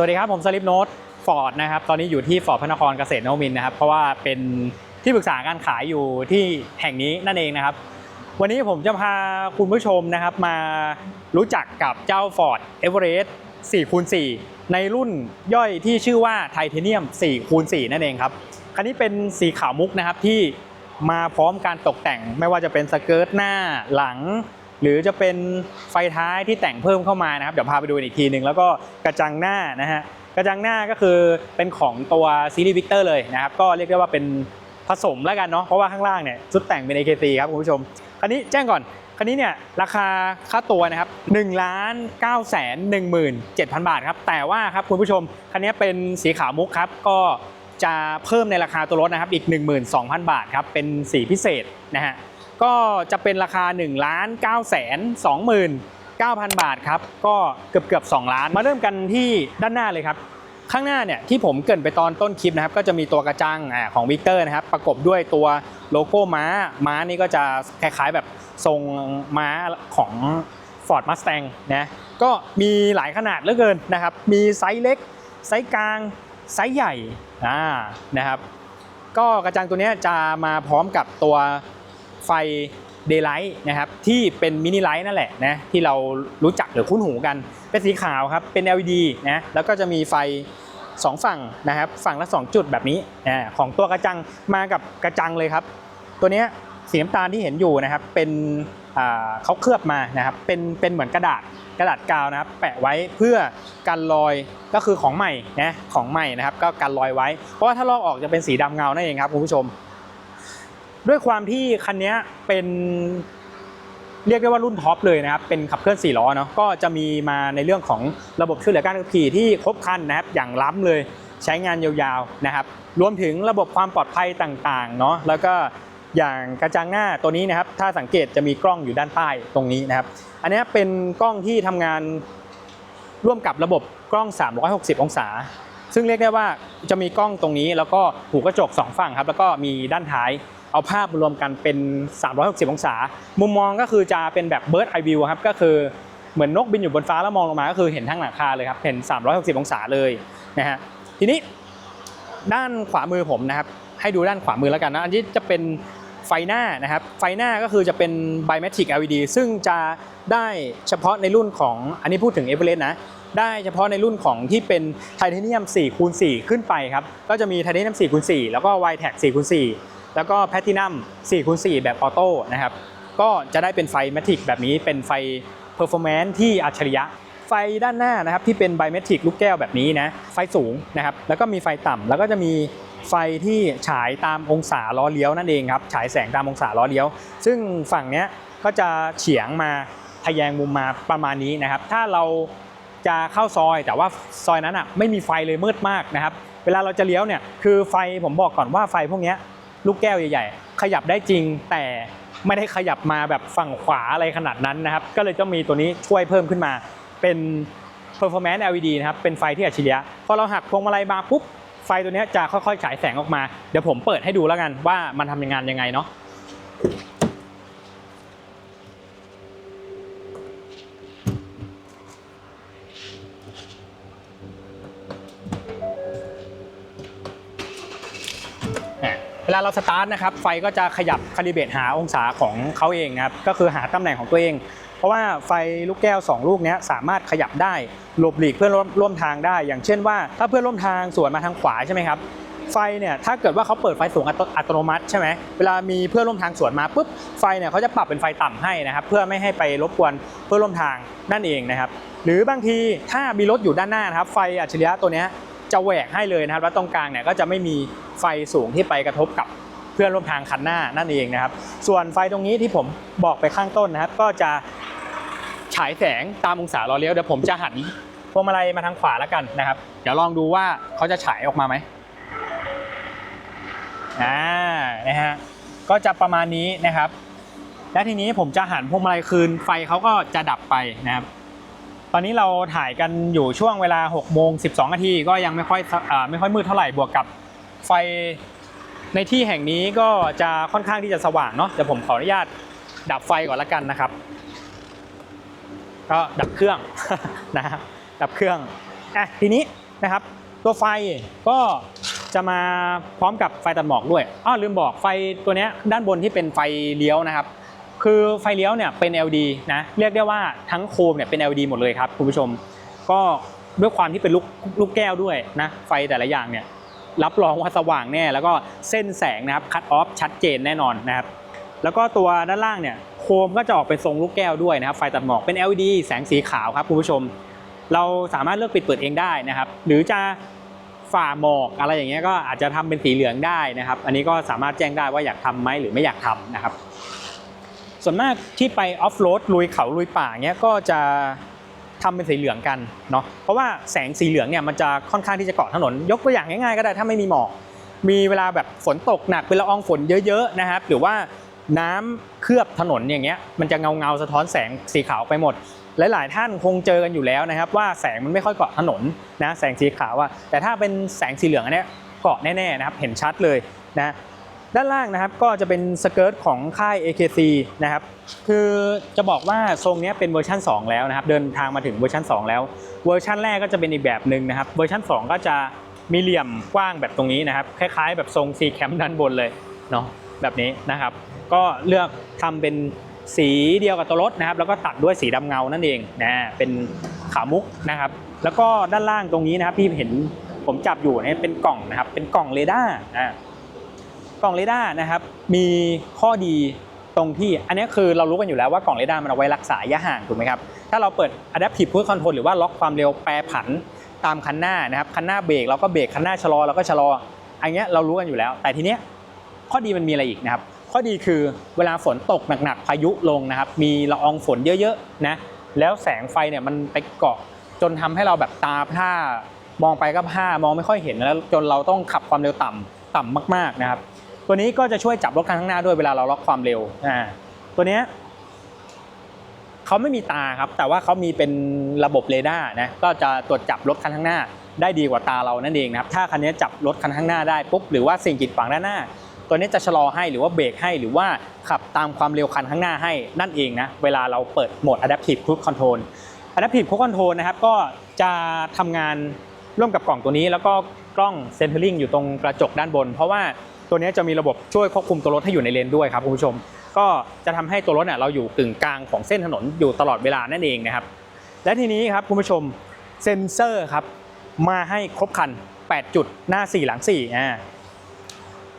สวัสดีครับ ผมสลิปโน้ตฟอร์ดนะครับ ตอนนี้อยู่ที่ฟอร์ดพระนครเกษตรนวมินนะครับ เพราะว่าเป็นที่ปรึกษาการขายอยู่ที่แห่งนี้นั่นเองนะครับ วันนี้ผมจะพาคุณผู้ชมนะครับมารู้จักกับเจ้า Ford Everest 4คูณ4ในรุ่นย่อยที่ชื่อว่าไทเทเนียม4คูณ4นั่นเองครับ คันนี้เป็นสีขาวมุกนะครับที่มาพร้อมการตกแต่งไม่ว่าจะเป็นสเกิร์ตหน้าหลัง หรือจะเป็นไฟท้ายที่แต่งเพิ่มเข้ามานะครับเดี๋ยวพาไปดูอีกทีหนึ่งแล้วก็กระจังหน้านะฮะกระจังหน้าก็คือเป็นของตัวซีรีส์วิกเตอร์เลยนะครับก็เรียกได้ว่าเป็นผสมแล้วกันเนาะเพราะว่าข้างล่างเนี่ยชุดแต่งเป็น AKT ครับคุณผู้ชมคันนี้แจ้งก่อนคันนี้เนี่ยราคาค่าตัวนะครับ1ล้าน9แสน1หมื่น7,000บาทครับแต่ว่าครับคุณผู้ชมคันนี้เป็นสีขาวมุกครับก็จะเพิ่มในราคาตัวรถนะครับอีก 12,000 บาทครับเป็นสีพิเศษนะฮะ ก็จะเป็นราคา1ล้าน9แสน2หมื่น9,000 บาทครับ ก็เกือบเกือบ2ล้าน มาเริ่มกันที่ด้านหน้าเลยครับ ข้างหน้าเนี่ยที่ผมเกินไปตอนต้นคลิปนะครับ ก็จะมีตัวกระจังของวิกเตอร์นะครับ ประกบด้วยตัวโลโก้ม้า ม้านี่ก็จะคล้ายๆแบบทรงม้าของ Ford Mustang นะ ก็มีหลายขนาดเหลือเกินนะครับ มีไซส์เล็ก ไซส์กลาง ไซส์ใหญ่ อ่า นะครับ ก็กระจังตัวนี้จะมาพร้อมกับตัว ไฟ Daylight นะครับที่เป็นมินิไลท์นั่นแหละนะที่เรารู้จักหรือคุ้นหูกัน เป็นสีขาวครับเป็น LED นะแล้วก็จะมีไฟ 2 ฝั่งนะครับฝั่งละ 2 จุดแบบนี้อ่าของตัวกระจังมากับกระจังเลยครับ ตัวนี้สีน้ำตาลที่เห็นอยู่นะครับเป็นเขาเคลือบมานะครับเป็นเป็นเหมือนกระดาษกระดาษกาวนะครับแปะไว้เพื่อกันรอยก็คือของใหม่นะของใหม่นะครับก็กันรอยไว้ เพราะว่าถ้าลอกออกจะเป็นสีดำเงานั่นเองครับคุณผู้ชม ด้วยความที่คันนี้เป็นเรียกได้ว่ารุ่นท็อปเลยนะครับ เป็นขับเคลื่อน4ล้อเนาะ ก็จะมีมาในเรื่องของระบบช่วยเหลือการขับขี่ที่ครบครันนะครับ อย่างล้ำเลยใช้งานยาวๆนะครับ รวมถึงระบบความปลอดภัยต่างๆเนาะ แล้วก็อย่างกระจังหน้าตัวนี้นะครับ ถ้าสังเกตจะมีกล้องอยู่ด้านใต้ตรงนี้นะครับ อันนี้เป็นกล้องที่ทำงานร่วมกับระบบกล้อง 360 องศา ซึ่งเรียกได้ว่าจะมีกล้องตรงนี้ แล้วก็หูกระจก 2 ฝั่งครับ แล้วก็มีด้านท้าย เอาภาพรวมกันเป็น 360 องศา มุมมองก็คือจะเป็นแบบ bird eye view ครับก็คือเหมือนนกบินอยู่บนฟ้าแล้วมองลงมาก็คือเห็นทั้งหลังคาเลยครับเห็น 360 องศาเลยนะฮะทีนี้ด้านขวามือผมนะครับ ให้ดูด้านขวามือแล้วกันนะอันนี้จะเป็นไฟหน้านะครับ ไฟหน้าก็คือจะเป็น Bimatic LED ซึ่งจะได้เฉพาะในรุ่นของอันนี้พูดถึง e v e r e s t นะ ได้เฉพาะในรุ่นของที่เป็นไทเทเนียม4คูณ4ขึ้นไปครับ ก็จะมีไทเทเนียม4คูณ4แล้วก็ y t e c 4คูณ4 แล้วก็แพทินัม4คูณ4แบบออโต้นะครับ ก็จะได้เป็นไฟแมทริกแบบนี้เป็นไฟเพอร์ฟอร์แมนซ์ที่อัจฉริยะ ไฟด้านหน้านะครับที่เป็นไบเมทริกลูกแก้วแบบนี้นะไฟสูงนะครับแล้วก็มีไฟต่ำแล้วก็จะมีไฟที่ฉายตามองศาล้อเลี้ยวนั่นเองครับฉายแสงตามองศาล้อเลี้ยว ซึ่งฝั่งเนี้ยก็จะเฉียงมาทะแยงมุมมาประมาณนี้นะครับ ถ้าเราจะเข้าซอยแต่ว่าซอยนั้นอะไม่มีไฟเลยมืดมากนะครับ เวลาเราจะเลี้ยวเนี่ยคือไฟผมบอกก่อนว่าไฟพวกนี้ ลูกแก้วใหญ่ๆ ขยับได้จริงแต่ไม่ได้ขยับมาแบบฝั่งขวาอะไรขนาดนั้นนะครับ ก็เลยต้องมีตัวนี้ช่วยเพิ่มขึ้นมาเป็น performance LED นะครับ เป็นไฟที่อัจฉริยะ พอเราหักพวงมาลัยมาปุ๊บ ไฟตัวนี้จะค่อยๆ ฉายแสงออกมา เดี๋ยวผมเปิดให้ดูแล้วกันว่ามันทำงานยังไงเนาะาเราสตาร์ทนะครับไฟก็จะขยับคาลิเบรตหาองศาของเขาเองนะครับก็คือหาตำแหน่งของตัวเอง เพราะว่าไฟลูกแก้ว 2 ลูกนี้สามารถขยับได้หลบหลีกเพื่อนร่วมวมทางได้ อย่างเช่นว่า ถ้าเพื่อนร่วมทางสวนมาทางขวาใช่ไหมครับไฟเนี่ยถ้าเกิดว่าเขาเปิดไฟสูงอัตอตโนมัติใช่ไหมเวลามีเพื่อนร่วมทางสวนมาปุ๊บไฟเนี่ยเขาจะปรับเป็นไฟต่ำให้นะครับเพื่อไม่ให้ไปรบกวนเพื่อนร่วมทางนั่นเองนะครับหรือบางทีถ้ามีรถอยู่ด้านหน้านะครับไฟอัจฉริยะตัวเนี้ย จะแหวกให้เลยนะครับแล้วตรงกลางเนี่ยก็จะไม่มีไฟสูงที่ไปกระทบกับเพื่อนร่วมทางคันหน้านั่นเองนะครับ ส่วนไฟตรงนี้ที่ผมบอกไปข้างต้นนะครับ ก็จะฉายแสงตามองศาล้อเลี้ยวเดี๋ยวผมจะหันพวงมาลัยมาทางขวาแล้วกันนะครับ เดี๋ยวลองดูว่าเขาจะฉายออกมาไหมอ่านะฮะก็จะประมาณนี้นะครับ และทีนี้ผมจะหันพวงมาลัยคืนไฟเขาก็จะดับไปนะครับ ตอนนี้เราถ่ายกันอยู่ช่วงเวลา6โมง12นาทีก็ยังไม่ค่อยอไม่ค่อยมืดเท่าไหร่บวกกับไฟในที่แห่งนี้ก็จะค่อนข้างที่จะสว่างเนาะเดี๋ยวผมขออนุญาตดับไฟก่อนละกันนะครับ ก็ดับเครื่องนะครับดับเครื่องอะทีนี้นะครับ ตัวไฟก็จะมาพร้อมกับไฟตัดหมอกด้วยอ้อลืมบอกไฟตัวนี้ด้านบนที่เป็นไฟเลี้ยวนะครับ คือไฟเลี้ยวเนี่ยเป็น LED นะเรียกได้ว่าทั้งโคมเนี่ยเป็น LED หมดเลยครับคุณผู้ชม ก็ด้วยความที่เป็นลูกลูกแก้วด้วยนะไฟแต่ละอย่างเนี่ยรับรองว่าสว่างแน่ แล้วก็เส้นแสงนะครับคัตออฟชัดเจนแน่นอนนะครับแล้วก็ตัวด้านล่างเนี่ยโคมก็จะออกเป็นทรงลูกแก้วด้วยนะครับไฟตัดหมอกเป็น LED แสงสีขาวครับคุณผู้ชม เราสามารถเลือกปิดเปิดเองได้นะครับ หรือจะฝ่าหมอกอะไรอย่างเงี้ยก็อาจจะทำเป็นสีเหลืองได้นะครับ อันนี้ก็สามารถแจ้งได้ว่าอยากทำไหมหรือไม่อยากทำนะครับ ส่วนมากที่ไปออฟโรดลุยเขาลุยป่าเงี้ยก็จะทำเป็นสีเหลืองกันเนาะเพราะว่าแสงสีเหลืองเนี่ยมันจะค่อนข้างที่จะเกาะถนน ยกตัวอย่างง่ายๆก็ได้ถ้าไม่มีหมอกมีเวลาแบบฝนตกหนักเป็นละอองฝนเยอะๆนะครับหรือว่าน้ำเคลือบถนนอย่างเงี้ยมันจะเงาเงาๆสะท้อนแสงสีขาวไปหมดหลายๆท่านคงเจอกันอยู่แล้วนะครับ ว่าแสงมันไม่ค่อยเกาะถนนนะแสงสีขาวอะแต่ถ้าเป็นแสงสีเหลืองอันเนี้ยเกาะแน่ๆนะครับเห็นชัดเลยนะ ด้านล่างนะครับก็จะเป็นสเกิร์ตของค่าย AKC นะครับคือจะบอกว่าทรงนี้เป็นเวอร์ชัน2 แล้วนะครับ เดินทางมาถึงเวอร์ชัน2 แล้ว เวอร์ชันแรกก็จะเป็นอีกแบบหนึ่งนะครับ เวอร์ชัน2 ก็จะมีเหลี่ยมกว้างแบบตรงนี้นะครับ คล้ายๆ แบบทรง C แคมด้านบนเลยเนาะแบบนี้นะครับ ก็เลือกทำเป็นสีเดียวกับตัวรถนะครับ แล้วก็ตัดด้วยสีดำเงานั่นเองนะเป็นขามุกนะครับ แล้วก็ด้านล่างตรงนี้นะครับที่เห็นผมจับอยู่เนี่ยเป็นกล่องนะครับ เป็นกล่องเรดาร์อ่า กล่องเรดาร์นะครับมีข้อดีตรงที่อันนี้คือเรารู้กันอยู่แล้วว่ากล่องเรดาร์มันเอาไว้รักษาระยะห่างถูกไหมครับถ้าเราเปิด adaptive cruise control หรือว่าล็อกความเร็วแปรผันตามคันหน้านะครับคันหน้าเบรกเราก็เบรกคันหน้าชะลอเราก็ชะลออันนี้เรารู้กันอยู่แล้ว แต่ทีเนี้ยข้อดีมันมีอะไรอีกนะครับข้อดีคือเวลาฝนตกหนักๆพายุลงนะครับมีละอองฝนเยอะๆนะแล้วแสงไฟเนี่ยมันไปเกาะจนทำให้เราแบบตาพร่ามองไปก็พร่ามองไม่ค่อยเห็นแล้วจนเราต้องขับความเร็วต่ำต่ำมากๆนะครับ ตัวนี้ก็จะช่วยจับรถคันข้างหน้าด้วยเวลาเราล็อกความเร็วอ่าตัวเนี้ยเขาไม่มีตาครับ แต่ว่าเขามีเป็นระบบเรดาร์นะก็จะตรวจจับรถคันข้างหน้า ได้ดีกว่าตาเรานั่นเองนะครับถ้าคันนี้จับรถคันข้างหน้าได้ปุ๊บหรือว่าสิ่งกีดขวางด้านหน้า ตัวนี้จะชะลอให้หรือว่าเบรกให้หรือว่าขับตามความเร็วคันข้างหน้าให้นั่นเองนะเวลาเราเปิดโหมด Adaptive Cruise Control Adaptive Cruise Control นะครับก็จะทำงานร่วมกับกล่องตัวนี้ แล้วก็กล้อง Centering อยู่ตรงกระจกด้านบน เพราะว่า ตัวนี้จะมีระบบช่วยควบคุมตัวรถให้อยู่ในเลนด้วยครับคุณผู้ชม ก็จะทำให้ตัวรถเนี่ยเราอยู่กึ่งกลางของเส้นถนนอยู่ตลอดเวลานั่นเองนะครับ และทีนี้ครับคุณผู้ชมเซ็นเซอร์ครับมาให้ครบคัน 8 จุดหน้า 4 หลัง4อ่า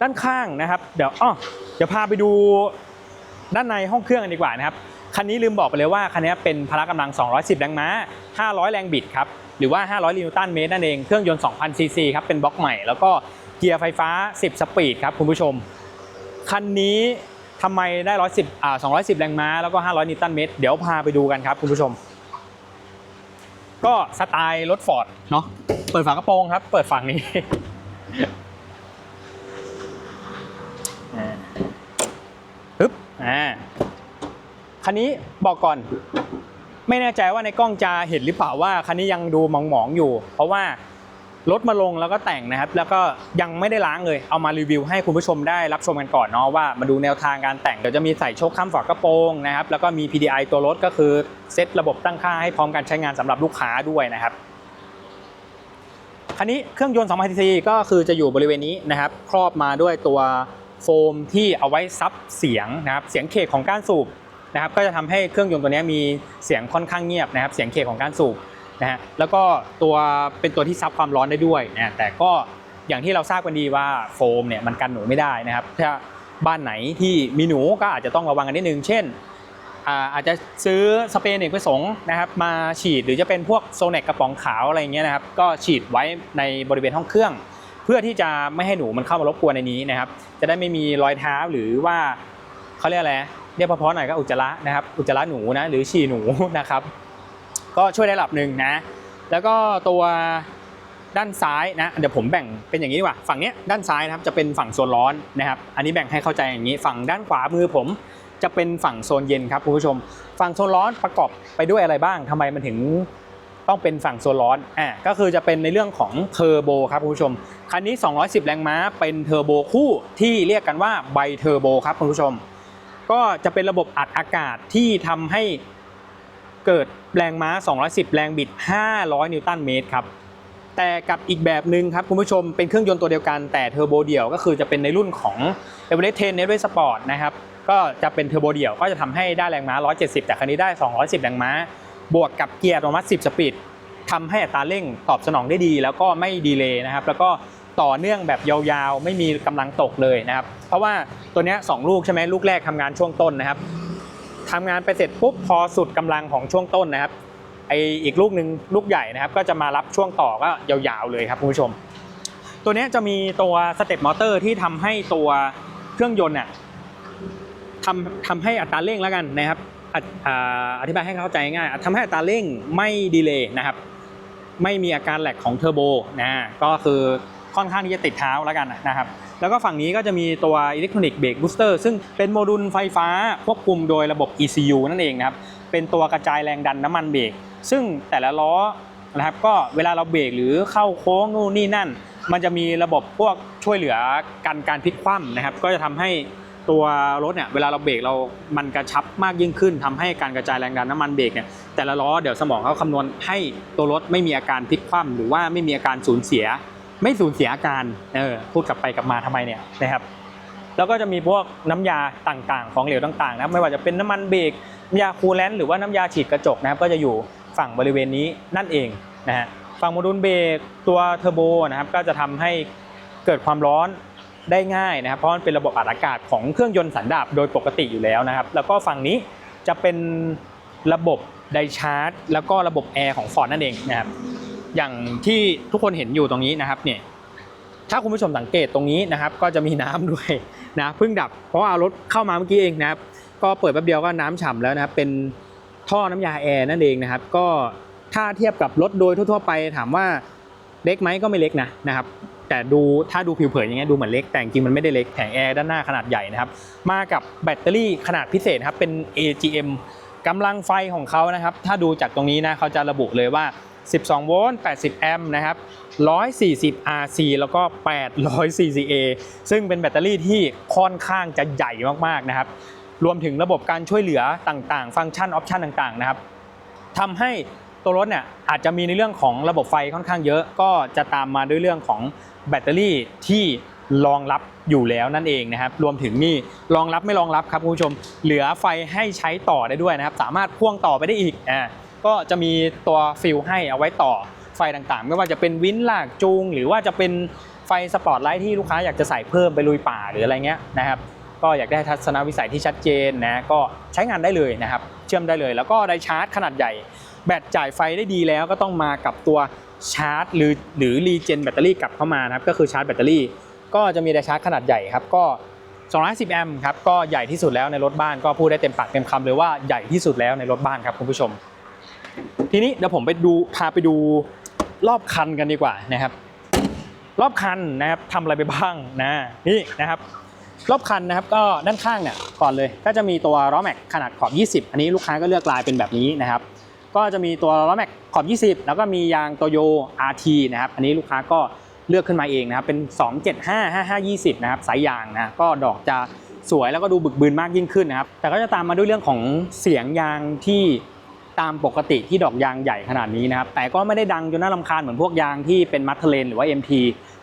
ด้านข้างนะครับเดี๋ยวอ้อเดี๋ยวพาไปดูด้านในห้องเครื่องกันดีกว่านะครับคันนี้ลืมบอกไปเลยว่าคันนี้เป็นพละกำลัง 210 แรงม้า 500 แรงบิดครับหรือว่า 500 นิวตันเมตรนั่นเองเครื่องยนต์ 2,000 ซีซีครับเป็นบล็อกใหม่แล้วก็ เกียร์ไฟฟ้า 10 สปีดครับคุณผู้ชม คันนี้ทำไมได้ 110อ่า210 แรงม้า แล้วก็ 500 นิวตันเมตร เดี๋ยวพาไปดูกันครับคุณผู้ชม ก็สไตล์รถฟอร์ดเนาะ เปิดฝากระโปรงครับ เปิดฝั่งนี้อ่าฮึบอ่า คันนี้บอกก่อน ไม่แน่ใจว่าในกล้องจะเห็นหรือเปล่าว่าคันนี้ยังดูหมองๆอยู่ เพราะว่า รถมาลงแล้วก็แต่งนะครับ แล้วก็ยังไม่ได้ล้างเลย เอามารีวิวให้คุณผู้ชมได้รับชมกันก่อนเนาะว่ามาดูแนวทางการแต่ง เดี๋ยวจะมีใส่โชคค้ำฝากระโปรงนะครับ แล้วก็มี PDI ตัวรถก็คือเซตระบบตั้งค่าให้พร้อมการใช้งานสำหรับลูกค้าด้วยนะครับคันนี้เครื่องยนต์2 0 0 c ก็คือจะอยู่บริเวณนี้นะครับ ครอบมาด้วยตัวโฟมที่เอาไว้ซับเสียงนะครับ เสียงเคกของการสูบนะครับ ก็จะทำให้เครื่องยนต์ตัวนี้มีเสียงค่อนข้างเงียบนะครับ เสียงเคกของการสูบ นะฮะแล้วก็ตัวเป็นตัวที่ซับความร้อนได้ด้วยนะแต่ก็อย่างที่เราทราบกันดีว่าโฟมเนี่ยมันกันหนูไม่ได้นะครับถ้าบ้านไหนที่มีหนูก็อาจจะต้องระวังกันนิดนึง เช่นอาจจะซื้อสเปรย์เนกประสงค์นะครับมาฉีดหรือจะเป็นพวกโซเนกกระป๋องขาวอะไรเงี้ยนะครับก็ฉีดไว้ในบริเวณห้องเครื่อง เพื่อที่จะไม่ให้หนูมันเข้ามารบกวนในนี้นะครับ จะได้ไม่มีรอยเท้าหรือว่าเขาเรียกอะไรเรียกพราะๆหน่อยก็อุจจาระนะครับอุจจาระหนูนะหรือฉี่หนูนะครับ ก็ช่วยได้ระดับหนึ่งนะ แล้วก็ตัวด้านซ้ายนะเดี๋ยวผมแบ่งเป็นอย่างนี้ดีกว่าฝั่งเนี้ยด้านซ้ายนะครับจะเป็นฝั่งโซนร้อนนะครับ อันนี้แบ่งให้เข้าใจอย่างนี้ ฝั่งด้านขวามือผมจะเป็นฝั่งโซนเย็นครับคุณผู้ชม ฝั่งโซนร้อนประกอบไปด้วยอะไรบ้างทำไมมันถึงต้องเป็นฝั่งโซนร้อนอ่าก็คือจะเป็นในเรื่องของเทอร์โบครับคุณผู้ชมคันนี้ 210 แรงม้าเป็นเทอร์โบคู่ที่เรียกกันว่าไบเทอร์โบครับคุณผู้ชม ก็จะเป็นระบบอัดอากาศที่ทำให้ เกิดแรงม้า 210 แรงบิด 500 นิวตันเมตรครับแต่กับอีกแบบหนึ่งครับคุณผู้ชมเป็นเครื่องยนต์ตัวเดียวกันแต่เทอร์โบเดี่ยวก็คือจะเป็นในรุ่นของ e v e r e s t 10 n e t w a y Sport นะครับก็จะเป็นเทอร์โบเดี่ยวก็จะทำให้ได้แรงม้า 170 แต่คันนี้ได้ 210 แรงม้า บวกกับเกียร์อัตโนมัติ 10 สปีดทำให้อัตราเร่งตอบสนองได้ดี แล้วก็ไม่ดีเลย์นะครับแล้วก็ต่อเนื่องแบบยาวๆ ไม่มีกำลังตกเลยนะครับเพราะว่าตัวนี้ยสองลูกใช่ไหมลูกแรกทำงานช่วงต้นนะครับ ทำงานไปเสร็จปุ๊บพอสุดกำลังของช่วงต้นนะครับไออีกลูกหนึ่งลูกใหญ่นะครับ ก็จะมารับช่วงต่อก็ยาวๆเลยครับคุณผู้ชม ตัวนี้จะมีตัวสเต็ปมอเตอร์ที่ทำให้ตัวเครื่องยนต์น่ะทำทำให้อัตราเร่งแล้วกันนะครับอธิบายให้เข้าใจง่ายทำให้อัตราเร่งไม่ดีเลย์นะครับ ไม่มีอาการแหลกของเทอร์โบนะก็คือค่อนข้างที่จะติดเท้าแล้วกันนะครับ แล้วก็ฝั่งนี้ก็จะมีตัวอิเล็กทรอนิกส์เบรกบูสเตอร์ซึ่งเป็นโมดูลไฟฟ้าควบคุมโดยระบบ ECU นั่นเองนะครับ เป็นตัวกระจายแรงดันน้ำมันเบรก ซึ่งแต่ละล้อนะครับก็เวลาเราเบรกหรือเข้าโค้งนู่นนี่นั่น มันจะมีระบบพวกช่วยเหลือกันการพลิกคว่ำนะครับ ก็จะทำให้ตัวรถเนี่ยเวลาเราเบรกเรา มันกระชับมากยิ่งขึ้นทำให้การกระจายแรงดันน้ำมันเบรกเนี่ยแต่ละล้อเดี๋ยวสมองเขาคำนวณให้ตัวรถไม่มีอาการพลิกคว่ำหรือว่าไม่มีอาการสูญเสีย ไม่สูญเสียอาการเออพูดกลับไปกลับมาทำไมเนี่ยนะครับ แล้วก็จะมีพวกน้ำยาต่างๆ ของเหลวต่างๆนะครับไม่ว่าจะเป็นน้ำมันเบรกน้ำยาคูลแลนต์หรือว่าน้ำยาฉีดกระจกนะครับก็จะอยู่ฝั่งบริเวณนี้นั่นเองนะฮะฝั่งโมดูลเบรกตัวเทอร์โบนะครับก็จะทำให้เกิดความร้อนได้ง่ายนะครับ เพราะมันเป็นระบบอัดอากาศของเครื่องยนต์สันดาปโดยปกติอยู่แล้วนะครับ แล้วก็ฝั่งนี้จะเป็นระบบไดชาร์จ แล้วก็ระบบแอร์ของฟอร์ดนั่นเองนะครับ อย่างที่ทุกคนเห็นอยู่ตรงนี้นะครับเนี่ยถ้าคุณผู้ชมสังเกตตรงนี้นะครับ ก็จะมีน้ำด้วยนะเพิ่งดับเพราะว่าเอารถเข้ามาเมื่อกี้เองนะครับ ก็เปิดแป๊บเดียวก็น้ำฉ่ำแล้วนะครับ เป็นท่อน้ำยาแอร์นั่นเองนะครับ ก็ถ้าเทียบกับรถโดยทั่ว ๆ ไปถามว่าเล็กไหมก็ไม่เล็กนะนะครับ แต่ดูถ้าดูผิวเผินอย่างเงี้ยดูเหมือนเล็กแต่จริงมันไม่ได้เล็กแผงแอร์ด้านหน้าขนาดใหญ่นะครับ มากับแบตเตอรี่ขนาดพิเศษครับเป็น AGM กำลังไฟของเขานะครับ ถ้าดูจากตรงนี้นะเขาจะระบุเลยว่า 12 โวลต์ 80 แอมป์นะครับ 140 RC แล้วก็ 800 CCA ซึ่งเป็นแบตเตอรี่ที่ค่อนข้างจะใหญ่มากๆนะครับ รวมถึงระบบการช่วยเหลือต่างๆ ฟังก์ชันออปชันต่างๆ นะครับทำให้ตัวรถเนี่ยอาจจะมีในเรื่องของระบบไฟค่อนข้างเยอะ ก็จะตามมาด้วยเรื่องของแบตเตอรี่ที่รองรับอยู่แล้วนั่นเองนะครับ รวมถึงนี่รองรับไม่รองรับครับคุณผู้ชม เหลือไฟให้ใช้ต่อได้ด้วยนะครับ สามารถพ่วงต่อไปได้อีกอ่า ก็จะมีตัวฟิลให้เอาไว้ต่อไฟต่างๆ ไม่ว่าจะเป็นวินลากจูง หรือว่าจะเป็นไฟสปอตไลท์ที่ลูกค้าอยากจะใส่เพิ่มไปลุยป่าหรืออะไรเงี้ยนะครับก็อยากได้ทัศนวิสัยที่ชัดเจนนะก็ใช้งานได้เลยนะครับ เชื่อมได้เลย แล้วก็ได้ชาร์จขนาดใหญ่ แบตจ่ายไฟได้ดีแล้วก็ต้องมากับตัวชาร์จ หรือหรือรีเจนแบตเตอรี่กลับเข้ามานะครับก็คือชาร์จแบตเตอรี่ ก็จะมีไดชาร์จขนาดใหญ่ครับก็ 210 แอมป์ครับก็ใหญ่ที่สุดแล้วในรถบ้านก็พูดได้เต็มปากเต็มคำเลยว่าใหญ่ที่สุดแล้วในรถบ้านครับคุณผู้ชม ทีนี้เดี๋ยวผมไปดูพาไปดูรอบคันกันดีกว่านะครับ รอบคันนะครับทำอะไรไปบ้างนะนี่นะครับ รอบคันนะครับก็ด้านข้างเนี่ยก่อนเลยก็จะมีตัวล้อแม็กขนาดขอบ 20 อันนี้ลูกค้าก็เลือกลายเป็นแบบนี้นะครับ ก็จะมีตัวล้อแม็กขอบ 20 แล้วก็มียางโตโย RT นะครับอันนี้ลูกค้าก็เลือกขึ้นมาเองนะครับเป็น 275 55 20 นะครับสายยางนะก็ดอกจะสวยแล้วก็ดูบึกบืนมากยิ่งขึ้นนะครับแต่ก็จะตามมาด้วยเรื่องของเสียงยางที่ ตามปกติที่ดอกยางใหญ่ขนาดนี้นะครับ แต่ก็ไม่ได้ดังจนน่ารำคาญเหมือนพวกยางที่เป็นมัทเทเลนหรือว่า MT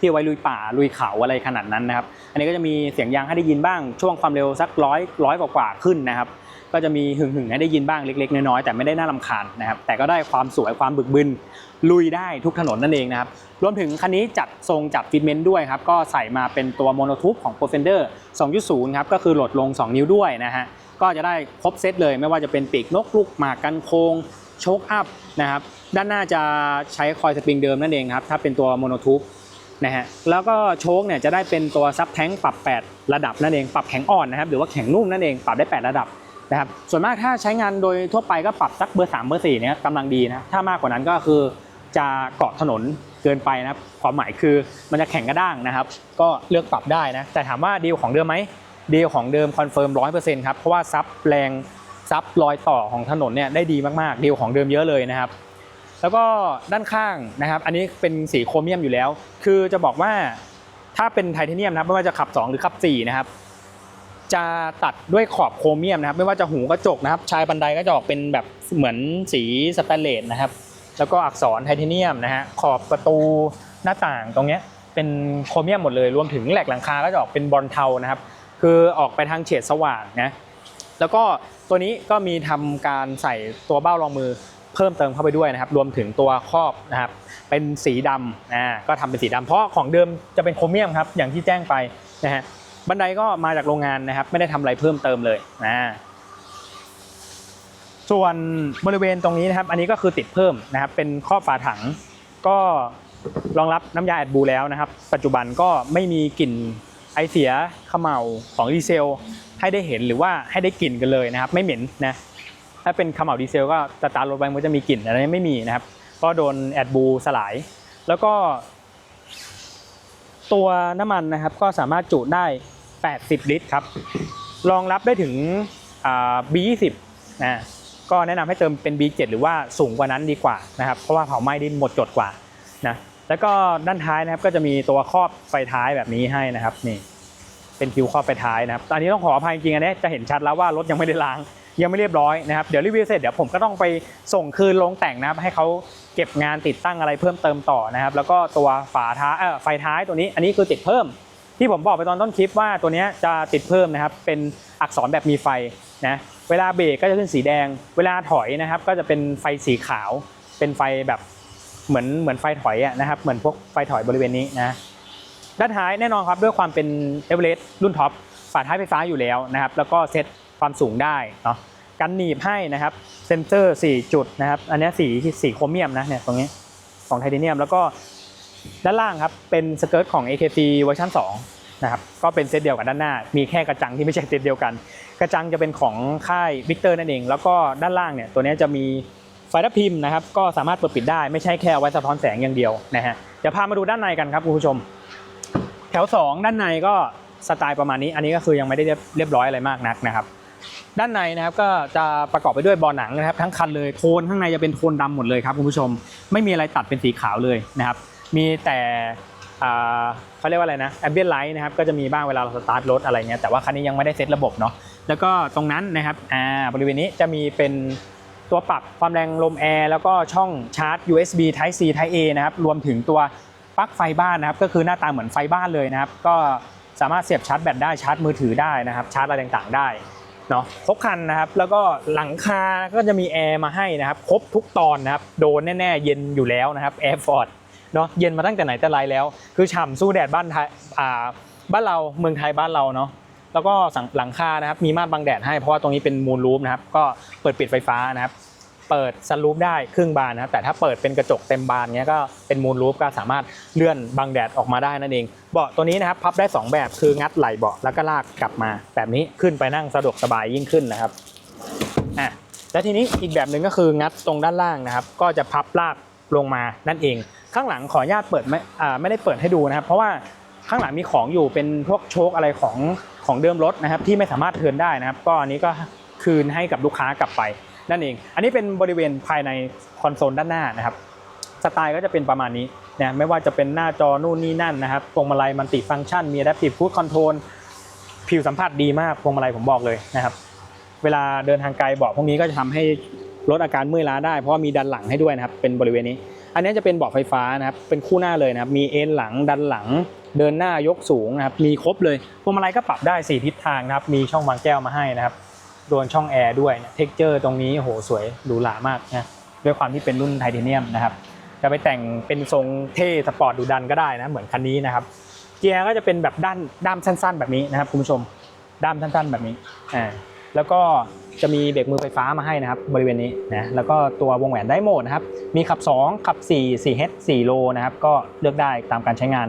ที่ไว้ลุยป่าลุยเขาอะไรขนาดนั้นนะครับ อันนี้ก็จะมีเสียงยางให้ได้ยินบ้างช่วงความเร็วสักร้อยร้อยกว่าขึ้นนะครับ ก็จะมีหึ่งๆให้ได้ยินบ้างเล็ก ๆ น้อยๆแต่ไม่ได้น่ารำคาญนะครับ แต่ก็ได้ความสวยความบึกบึนลุยได้ทุกถนนนั่นเองนะครับ รวมถึงคันนี้จัดทรงจัดฟิตเมนต์ด้วยครับ ก็ใส่มาเป็นตัวโมโนทูปของ p r o f e n d e r 2.0 ครับ ก็คือโหลดลง 2 นิ้วด้วยนะฮะ ก็จะได้ครบเซตเลย ไม่ว่าจะเป็นปีกนกลูกหมากกันโคงโชคอัพนะครับด้านหน้าจะใช้คอยสปริงเดิมนั่นเองครับถ้าเป็นตัวโมโนทูปนะฮะแล้วก็โชคเนี่ยจะได้เป็นตัวซับแท้งปรับ 8 ระดับนั่นเองปรับแข็งอ่อนนะครับหรือว่าแข็งนุ่มนั่นเองปรับได้ 8 ระดับนะครับส่วนมากถ้าใช้งานโดยทั่วไปก็ปรับสักเบอร์ 3 เบอร์4เนี่ยกำลังดีนะถ้ามากกว่านั้นก็คือจะเกาะถนนเกินไปนะครับความหมายคือมันจะแข็งกระด้างนะครับ ก็เลือกปรับได้นะแต่ถามว่าดีของเดิมไหม ดีลของเดิมคอนเฟิร์มร้อยเปอร์เซ็นต์ครับ เพราะว่าซับแรงซับรอยต่อของถนนเนี่ยได้ดีมากๆดีลของเดิมเยอะเลยนะครับ แล้วก็ด้านข้างนะครับ อันนี้เป็นสีโครเมียมอยู่แล้ว คือจะบอกว่าถ้าเป็นไทเทเนียมนะครับไม่ว่าจะขับ 2 หรือขับ4นะครับจะตัดด้วยขอบโครเมียมนะครับ ไม่ว่าจะหูกระจกนะครับ ชายบันไดก็จะออกเป็นแบบเหมือนสีสแตนเลสนะครับ แล้วก็อักษรไทเทเนียมนะฮะขอบประตูหน้าต่างตรงเนี้ยเป็นโครเมียมหมดเลยรวมถึงแหลกหลังคาก็จะออกเป็นบอลเทานะครับ คือออกไปทางเฉดสว่างนะแล้วก็ตัวนี้ก็มีทำการใส่ตัวเบ้ารองมือเพิ่มเติมเข้าไปด้วยนะครับ รวมถึงตัวครอบนะครับ เป็นสีดำอ่าก็ทำเป็นสีดำเพราะของเดิมจะเป็นโครเมียมครับอย่างที่แจ้งไปนะฮะบันไดก็มาจากโรงงานนะครับ ไม่ได้ทำอะไรเพิ่มเติมเลยนะส่วนบริเวณตรงนี้นะครับ อันนี้ก็คือติดเพิ่มนะครับ เป็นครอบฝาถัง ก็รองรับน้ำยาแอดบูแล้วนะครับ ปัจจุบันก็ไม่มีกลิ่น ไอเสียขม่าของดีเซล ให้ได้เห็นหรือว่าให้ได้กลิ่นกันเลยนะครับ ไม่เหม็นนะถ้าเป็นขม่าดีเซลก็สตาร์ทรถไปมันจะมีกลิ่นอะไรไม่มีนะครับ ก็โดนแอดบูสลาย แล้วก็ ตัวน้ำมันนะครับก็สามารถจุได้ 80 ลิตรครับรองรับได้ถึง B20 นะก็แนะนำให้เติมเป็น B7 หรือว่าสูงกว่านั้นดีกว่านะครับ เพราะว่าเผาไหม้ได้หมดจดกว่านะ แล้วก็ด้านท้ายนะครับก็จะมีตัวครอบไฟท้ายแบบนี้ให้นะครับนี่เป็นคิวครอบไฟท้ายนะครับตอนนี้ต้องขออภัยจริงๆอันนี้จะเห็นชัดแล้วว่ารถยังไม่ได้ล้างยังไม่เรียบร้อยนะครับเดี๋ยวรีวิวเสร็จเดี๋ยวผมก็ต้องไปส่งคืนลงแต่งนะครับให้เขาเก็บงานติดตั้งอะไรเพิ่มเติมต่อนะครับ แล้วก็ตัวฝาท้ายเออไฟท้ายตัวนี้อันนี้คือติดเพิ่ม ที่ผมบอกไปตอนต้นคลิปว่าตัวนี้จะติดเพิ่มนะครับ เป็นอักษรแบบมีไฟนะเวลาเบรกก็จะขึ้นสีแดง เวลาถอยนะครับ ก็จะเป็นไฟสีขาว เป็นไฟแบบ เหมือนเหมือนไฟถอยอะนะครับ เหมือนพวกไฟถอยบริเวณนี้นะด้านท้ายแน่นอนครับด้วยความเป็นเอเวอเรสต์รุ่นท็อปฝาท้ายไฟฟ้าอยู่แล้วนะครับ แล้วก็เซตความสูงได้เนาะกันหนีบให้นะครับเซนเซอร์ 4 จุดนะครับ อันนี้สีสีโครเมียมนะเนี่ยตรงนี้ของไทเทเนียม แล้วก็ด้านล่างครับเป็นสเกิร์ตของ AKT เวอร์ชัน2นะครับก็เป็นเซตเดียวกับด้านหน้า มีแค่กระจังที่ไม่ใช่เซตเดียวกัน กระจังจะเป็นของค่ายวิกเตอร์นั่นเอง แล้วก็ด้านล่างเนี่ยตัวนี้จะมี ไฟทับพิมพ์นะครับก็สามารถเปิดปิดได้ไม่ใช่แค่เอาไว้สะท้อนแสงอย่างเดียวนะฮะเดี๋ยวพามาดูด้านในกันครับคุณผู้ชม แถว 2 ด้านในก็สไตล์ประมาณนี้ อันนี้ก็คือยังไม่ได้เรียบร้อยอะไรมากนักนะครับ ด้านในนะครับก็จะประกอบไปด้วยบอหนังนะครับ ทั้งคันเลยโทนข้างในจะเป็นโทนดำหมดเลยครับคุณผู้ชม ไม่มีอะไรตัดเป็นสีขาวเลยนะครับ มีแต่เขาเรียกว่าอะไรนะแอมเบียนไลท์นะครับก็จะมีบ้างเวลาเราสตาร์ทรถอะไรเงี้ยแต่ว่าคันนี้ยังไม่ได้เซตระบบเนาะแล้วก็ตรงนั้นนะครับอ่าบริเวณนี้จะมีเป็น ตัวปรับความแรงลมแอร์แล้วก็ช่องชาร์จ USB Type C Type A นะครับรวมถึงตัวปลั๊กไฟบ้านนะครับก็คือหน้าตาเหมือนไฟบ้านเลยนะครับ ก็สามารถเสียบชาร์จแบตได้ชาร์จมือถือได้นะครับชาร์จอะไรต่างๆได้เนาะครบคันนะครับแล้วก็หลังคาก็จะมีแอร์มาให้นะครับครบทุกตอนนะครับโดนแน่ๆเย็นอยู่แล้วนะครับแอร์ฟอร์ดเนาะเย็นมาตั้งแต่ไหนแต่ไรแล้ว คือฉ่ำสู้แดดบ้านไทยอ่าบ้านเราเมืองไทยบ้านเราเนาะ แล้วก็หลังคานะครับมีม่านบังแดดให้เพราะว่าตรงนี้เป็นมูลรูฟนะครับก็เปิดปิดไฟฟ้านะครับเปิดซันรูฟได้ครึ่งบานนะครับแต่ถ้าเปิดเป็นกระจกเต็มบานเนี้ยก็เป็นมูลรูฟก็สามารถเลื่อนบังแดดออกมาได้นั่นเองเบาะตัวนี้นะครับพับได้ 2 แบบคืองัดไหล่เบาะแล้วก็ลากกลับมา แบบนี้ขึ้นไปนั่งสะดวกสบายยิ่งขึ้นนะครับอะแล้วทีนี้อีกแบบหนึ่งก็คืองัดตรงด้านล่างนะครับ ก็จะพับลากลงมานั่นเอง ข้างหลังขออนุญาตเปิดไม่อ่าไม่ได้เปิดให้ดูนะครับ เพราะว่าข้างหลังมีของอยู่เป็นพวกโชคอะไรของ ของเดิมรถนะครับที่ไม่สามารถเทินได้นะครับ ก็อันนี้ก็คืนให้กับลูกค้ากลับไปนั่นเอง อันนี้เป็นบริเวณภายในคอนโซลด้านหน้านะครับสไตล์ก็จะเป็นประมาณนี้นะไม่ว่าจะเป็นหน้าจอนู่นนี่นั่นนะครับพวงมาลัยมันติฟังก์ชันมี Adaptive Cruise Control ผิวสัมผัสดีมากพวงมาลัยผมบอกเลยนะครับ เวลาเดินทางไกลเบาะพวกนี้ก็จะทำให้ลดอาการเมื่อยล้าได้เพราะว่ามีดันหลังให้ด้วยนะครับเป็นบริเวณนี้ อันนี้จะเป็นเบาะไฟฟ้านะครับเป็นคู่หน้าเลยนะครับมีเอ็นหลังดันหลัง เดินหน้ายกสูงนะครับมีครบเลยพวงมาลัยก็ปรับได้ 4 ทิศทางนะครับมีช่องวางแก้วมาให้นะครับโดนช่องแอร์ด้วยเท็กเจอร์ตรงนี้โอ้โหสวยหรูหรามากนะด้วยความที่เป็นรุ่นไทเทเนียมนะครับจะไปแต่งเป็นทรงเท่สปอร์ตดูดันก็ได้นะเหมือนคันนี้นะครับเกียร์ก็จะเป็นแบบด้านด้ามสั้น ๆ แบบนี้นะครับคุณผู้ชมด้ามสั้น ๆ แบบนี้อ่าแล้วก็จะมีเบรกมือไฟฟ้ามาให้นะครับบริเวณนี้นะแล้วก็ตัววงแหวนได้โหมดนะครับมีขับ 2 ขับ 4 4H 4โลนะครับก็เลือกได้ตามการใช้งาน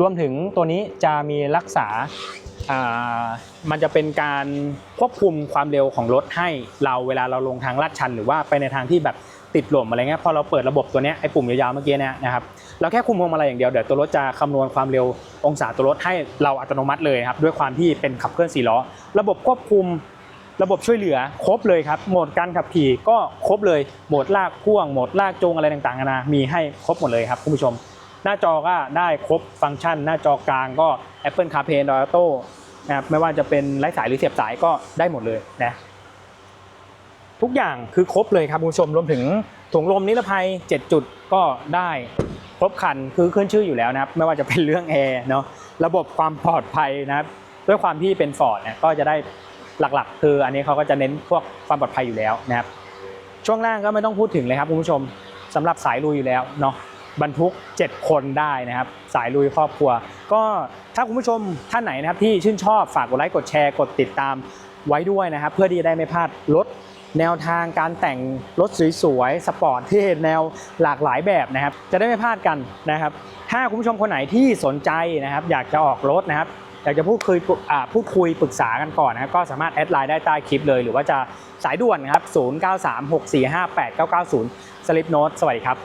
รวมถึงตัวนี้จะมีรักษามันจะเป็นการควบคุมความเร็วของรถให้เราเวลาเราลงทางลาดชัน หรือว่าไปในทางที่แบบติดหล่มอะไรเงี้ยพอเราเปิดระบบตัวนี้ไอ้ปุ่มยาวๆเมื่อกี้เนี่ยนะครับเราแค่คุมพวงมาลัยอย่างเดียวเดี๋ยวตัวรถจะคำนวณความเร็วองศาตัวรถให้เราอัตโนมัติเลยครับด้วยความที่เป็นขับเคลื่อนสี่ล้อ ระบบควบคุมระบบช่วยเหลือครบเลยครับโหมดการขับขี่ก็ครบเลยโหมดลากพ่วงโหมดลากจูงอะไรต่างๆนานามีให้ครบหมดเลยครับคุณผู้ชม หน้าจอก็ได้ครบฟังก์ชัน หน้าจอกลางก็ Apple CarPlay Android Auto นะครับไม่ว่าจะเป็นไร้สายหรือเสียบสายก็ได้หมดเลยนะทุกอย่างคือครบเลยครับคุณผู้ชมรวมถึงถุงลมนิรภัย 7 จุดก็ได้ครบครันคือขึ้นชื่ออยู่แล้วนะครับ ไม่ว่าจะเป็นเรื่องแอร์เนาะระบบความปลอดภัยนะครับ ด้วยความที่เป็นฟอร์ดเนี่ยก็จะได้หลักๆ คืออันนี้เขาก็จะเน้นพวกความปลอดภัยอยู่แล้วนะครับ ช่วงล่างก็ไม่ต้องพูดถึงเลยครับคุณผู้ชมสำหรับสายลุยอยู่แล้วเนาะ บรรทุก 7 คนได้นะครับ สายลุยครอบครัว ก็ถ้าคุณผู้ชมท่านไหนนะครับที่ชื่นชอบฝากกดไลค์กดแชร์กดติดตามไว้ด้วยนะครับ เพื่อที่จะได้ไม่พลาดรถแนวทางการแต่งรถสวยๆสปอร์ตที่แนวหลากหลายแบบนะครับ จะได้ไม่พลาดกันนะครับ ถ้าคุณผู้ชมคนไหนที่สนใจนะครับ อยากจะออกรถนะครับอยากจะพูดคุยปรึกอ่าพูดคุยปรึกษากันก่อนนะครับก็สามารถแอดไลน์ได้ใต้คลิปเลย หรือว่าจะสายด่วนนะครับ 0936458990 สลิปโน้ตสวัสดีครับ